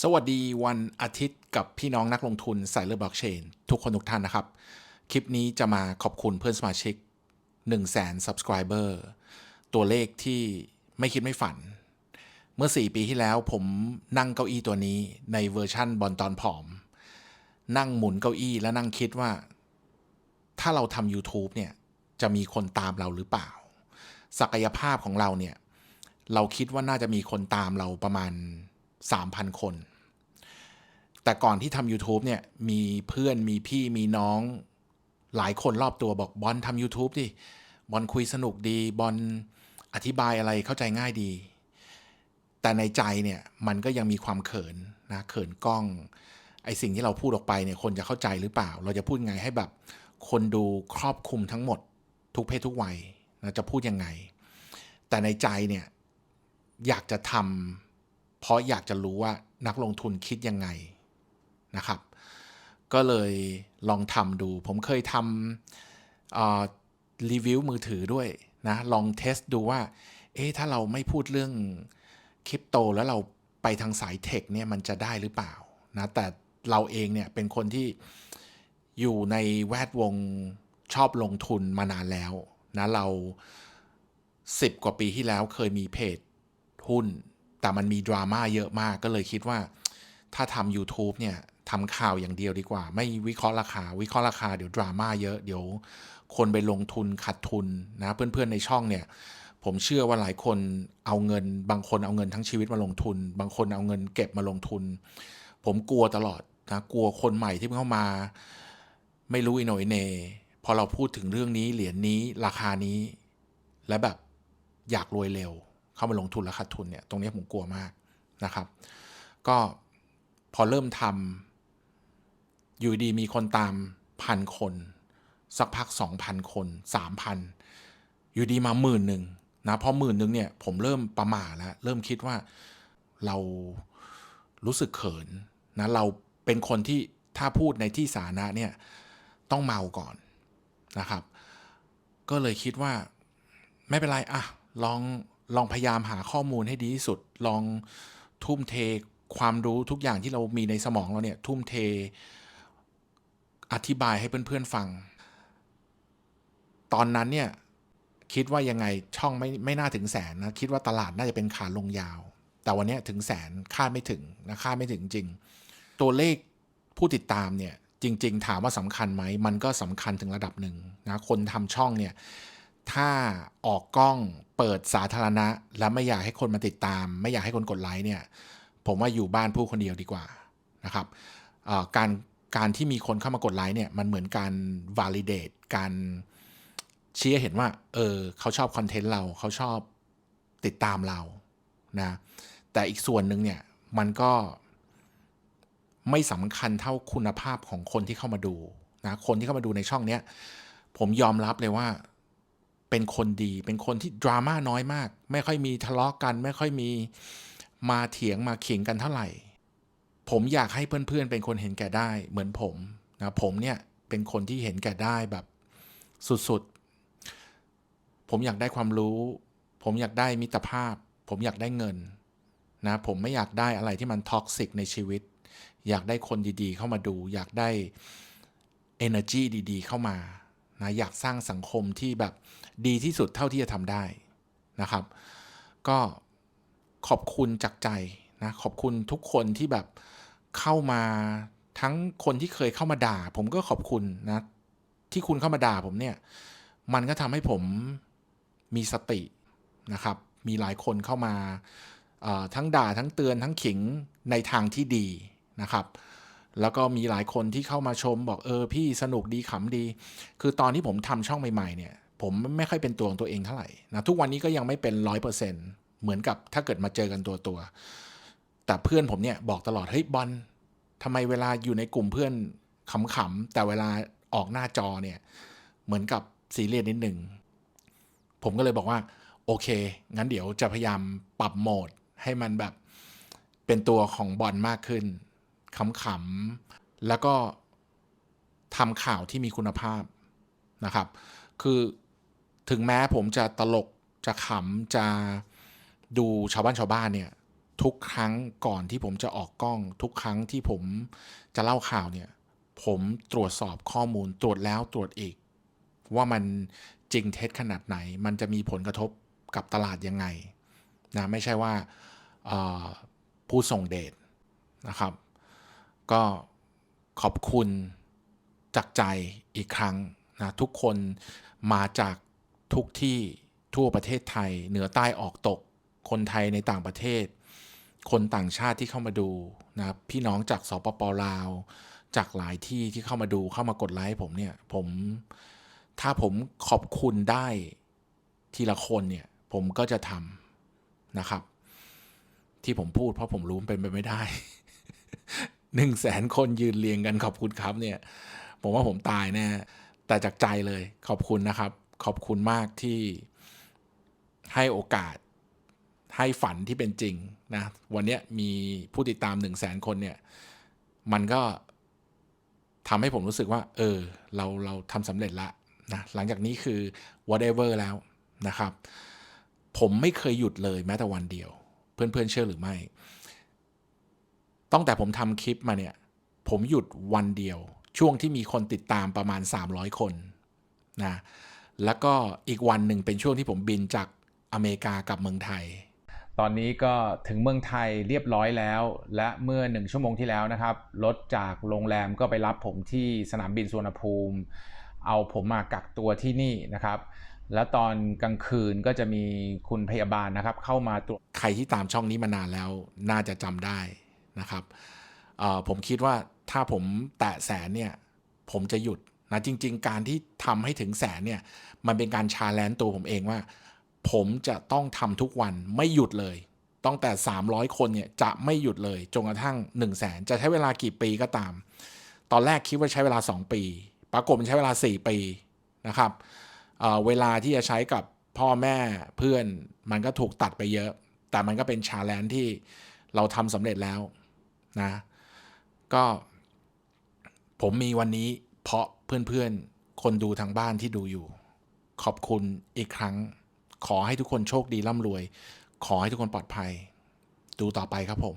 สวัสดีวันอาทิตย์กับพี่น้องนักลงทุนสายเลือดบล็อกเชนทุกคนทุกท่านนะครับ คลิปนี้จะมาขอบคุณเพื่อนสมาชิก 1 0 0 0 0แสน subscriber ตัวเลขที่ไม่คิดไม่ฝัน เมื่อ 4 ปีที่แล้วผมนั่งเก้าอี้ตัวนี้ในเวอร์ชั่นบอลตอนผอม นั่งหมุนเก้าอี้และนั่งคิดว่า ถ้าเราทำ YouTube เนี่ยจะมีคนตามเราหรือเปล่า ศักยภาพของเราเนี่ยเราคิดว่าน่าจะมีคนตามเราประมาณ 3,000 คน แต่ก่อนที่ทำ YouTube เนี่ยมีเพื่อนมีพี่มีน้องหลายคนรอบตัวบอกบอลทำ YouTube ดิ บอลคุยสนุกดี บอลอธิบายอะไรเข้าใจง่ายดี แต่ในใจเนี่ยมันก็ยังมีความเขินนะเขินกล้องไอสิ่งที่เราพูดออกไปเนี่ยคนจะเข้าใจหรือเปล่า เราจะพูดไงให้แบบ คนดูครอบคลุมทั้งหมด ทุกเพศทุกวัยนะจะพูดยังไง แต่ในใจเนี่ยอยากจะทำ เพราะอยากจะรู้ว่านักลงทุนคิดยังไงนะครับ ก็เลยลองทำดู ผมเคยทำรีวิวมือถือด้วยนะลองเทสดูว่า เอ๊ะถ้าเราไม่พูดเรื่องคริปโตแล้วเราไปทางสายเทคเนี่ยมันจะได้หรือเปล่านะแต่เราเองเนี่ยเป็นคนที่อยู่ในแวดวงชอบลงทุนมานานแล้วนะเรา 10 กว่าปีที่แล้วเคยมีเพจหุ้น แต่มันมีดราม่าเยอะมากก็เลยคิดว่า ถ้าทำ YouTube เนี่ยทำข่าวอย่างเดียวดีกว่า ไม่วิเคราะห์ราคา วิเคราะห์ราคาเดี๋ยวดราม่าเยอะเดี๋ยวคนไปลงทุนขาดทุนนะเพื่อนๆในช่องเนี่ย ผมเชื่อว่าหลายคนเอาเงิน บางคนเอาเงินทั้งชีวิตมาลงทุน บางคนเอาเงินเก็บมาลงทุน ผมกลัวตลอดนะกลัวคนใหม่ที่เพิ่งเข้ามา ไม่รู้อิโหนยเนพอเราพูดถึงเรื่องนี้เหรียญนี้ราคานี้ และแบบอยากรวยเร็ว เข้ามาลงทุนแล้วขาดทุนเนี่ยตรงนี้ผมกลัวมากนะครับ ก็พอเริ่มทำอยู่ดีมีคนตามพันคน สักพักสองพันคนสามพันอยู่ดีมาหมื่นหนึ่งนะพอหมื่นหนึ่งเนี่ยผมเริ่มประมาแล้วเริ่มคิดว่าเรารู้สึกเขินนะเราเป็นคนที่ถ้าพูดในที่สาธารณะเนี่ยต้องเมาก่อนนะครับ ก็เลยคิดว่าไม่เป็นไรอะลอง ลองพยายามหาข้อมูลให้ดีที่สุด ลองทุ่มเทความรู้ทุกอย่างที่เรามีในสมองเราเนี่ย ทุ่มเทอธิบายให้เพื่อนๆฟัง ตอนนั้นเนี่ย คิดว่ายังไงช่องไม่ไม่น่าถึงแสนนะ คิดว่าตลาดน่าจะเป็นขาลงยาว แต่วันนี้ถึงแสนคาดไม่ถึงนะคาดไม่ถึงจริง ตัวเลขผู้ติดตามเนี่ยจริง ๆ ถามว่าสำคัญไหม มันก็สำคัญถึงระดับหนึ่งนะ คนทำช่องเนี่ย ถ้าออกกล้องเปิดสาธารณะ แล้วไม่อยากให้คนมาติดตาม ไม่อยากให้คนกดไลค์เนี่ย ผมว่าอยู่บ้านผู้คนเดียวดีกว่านะครับการการที่มีคนเข้ามากดไลค์เนี่ยมันเหมือนการ validate การชี้เห็นว่า เออเขาชอบคอนเทนต์เราเขาชอบติดตามเรานะแต่อีกส่วนหนึ่งเนี่ยมันก็ไม่สำคัญเท่าคุณภาพของคนที่เข้ามาดูนะคนที่เข้ามาดูในช่องเนี้ยผมยอมรับเลยว่า เป็นคนดี เป็นคนที่ดราม่าน้อยมาก ไม่ค่อยมีทะเลาะกกัน ไม่ค่อยมีมาเถียงมาเขียงกันเท่าไหร่ ผมอยากให้เพื่อนๆ เป็นคนเห็นแก่ได้เหมือนผมนะผมเนี่ยเป็นคนที่เห็นแก่ได้แบบสุดๆ ผมอยากได้ความรู้ ผมอยากได้มิตรภาพ ผมอยากได้เงินนะผมไม่อยากได้อะไรที่มันท็อกซิกในชีวิต อยากได้คนดีๆ เข้ามาดู อยากได้ energy ดีๆ เข้ามานะอยากสร้างสังคมที่แบบ ดีที่สุดเท่าที่จะทำได้นะครับ ก็ขอบคุณจากใจนะขอบคุณทุกคนที่แบบเข้ามาทั้งคนที่เคยเข้ามาด่า ผมก็ขอบคุณนะที่คุณเข้ามาด่าผมเนี่ย มันก็ทำให้ผมมีสตินะครับ มีหลายคนเข้ามาทั้งด่าทั้งเตือนทั้งขิงในทางที่ดีนะครับ แล้วก็มีหลายคนที่เข้ามาชมบอกเออพี่สนุกดีขำดี คือตอนที่ผมทำช่องใหม่ๆเนี่ย ผมไม่ค่อยเป็นตัวของตัวเองเท่าไหร่นะทุกวันนี้ก็ยังไม่เป็นร้อยเปอร์เซ็นต์เหมือนกับถ้าเกิดมาเจอกันตัวตัว แต่เพื่อนผมเนี่ยบอกตลอดเฮ้ยบอลทำไมเวลาอยู่ในกลุ่มเพื่อนขำๆแต่เวลาออกหน้าจอเนี่ยเหมือนกับซีเรียสนิดหนึ่งผมก็เลยบอกว่าโอเค งั้นเดี๋ยวจะพยายามปรับโหมดให้มันแบบเป็นตัวของบอลมากขึ้นขำๆแล้วก็ทำข่าวที่มีคุณภาพนะครับ คือ ถึงแม้ผมจะตลกจะขำจะดูชาวบ้านชาวบ้านเนี่ย ทุกครั้งก่อนที่ผมจะออกกล้อง ทุกครั้งที่ผมจะเล่าข่าวเนี่ย ผมตรวจสอบข้อมูลตรวจแล้วตรวจอีก ว่ามันจริงเท็จขนาดไหน มันจะมีผลกระทบกับตลาดยังไงนะไม่ใช่ว่าผู้ส่งเดชนะครับ ก็ขอบคุณจากใจอีกครั้งนะทุกคนมาจาก ทุกที่ทั่วประเทศไทย เหนือใต้ออกตก คนไทยในต่างประเทศ คนต่างชาติที่เข้ามาดูนะครับพี่น้องจากสปปลาว จากหลายที่ที่เข้ามาดูเข้ามากดไลค์ผมเนี่ยผมถ้าผมขอบคุณได้ทีละคนเนี่ยผมก็จะทำนะครับ ที่ผมพูดเพราะผมรู้มันเป็นไปไม่ได้หนึ่งแสนคนยืนเรียงกันขอบคุณครับเนี่ย ผมว่าผมตายแน่แต่จากใจเลยขอบคุณนะครับ ขอบคุณมากที่ให้โอกาสให้ฝันที่เป็นจริงนะวันนี้มีผู้ติดตามหนึ่งแสนคนเนี่ย มันก็ทำให้ผมรู้สึกว่า เออ เราเราทำสำเร็จละนะหลังจากนี้คือ whatever แล้วนะครับ ผมไม่เคยหยุดเลยแม้แต่วันเดียว เพื่อนๆเชื่อหรือไม่ตั้งแต่ผมทำคลิปมาเนี่ย ผมหยุดวันเดียว ช่วงที่มีคนติดตามประมาณ 300 คนนะ แล้วก็อีกวันหนึ่งเป็นช่วงที่ผมบินจากอเมริกากลับเมืองไทย ตอนนี้ก็ถึงเมืองไทยเรียบร้อยแล้ว และเมื่อหนึ่งชั่วโมงที่แล้วนะครับรถจากโรงแรมก็ไปรับผมที่สนามบินสุวรรณภูมิ เอาผมมากักตัวที่นี่นะครับ แล้วตอนกลางคืนก็จะมีคุณพยาบาลนะครับ เข้ามาตรวจใครที่ตามช่องนี้มานานแล้วน่าจะจำได้นะครับเอ่อผมคิดว่าถ้าผมแตะแสนเนี่ยผมจะหยุด นะจริง ๆ การที่ทำให้ถึงแสนเนี่ยมันเป็นการชาแลนตัวผมเองว่า ผมจะต้องทำทุกวันไม่หยุดเลยตั้งแต่ 300 คนเนี่ยจะไม่หยุดเลยจนกระทั่ง 1 0 0 0 0แสนจะใช้เวลากี่ปีก็ตาม ตอนแรกคิดว่าใช้เวลา 2 ปี ปรากฏมันใช้เวลา 4 ปีนะครับเเวลาที่จะใช้กับพ่อแม่เพื่อนมันก็ถูกตัดไปเยอะ แต่มันก็เป็นชาแลนที่เราทำสำเร็จแล้วนะ ก็ผมมีวันนี้ เพราะเพื่อนๆ คนดูทางบ้านที่ดูอยู่ ขอบคุณอีกครั้ง ขอให้ทุกคนโชคดีร่ำรวย ขอให้ทุกคนปลอดภัย ดูต่อไปครับผม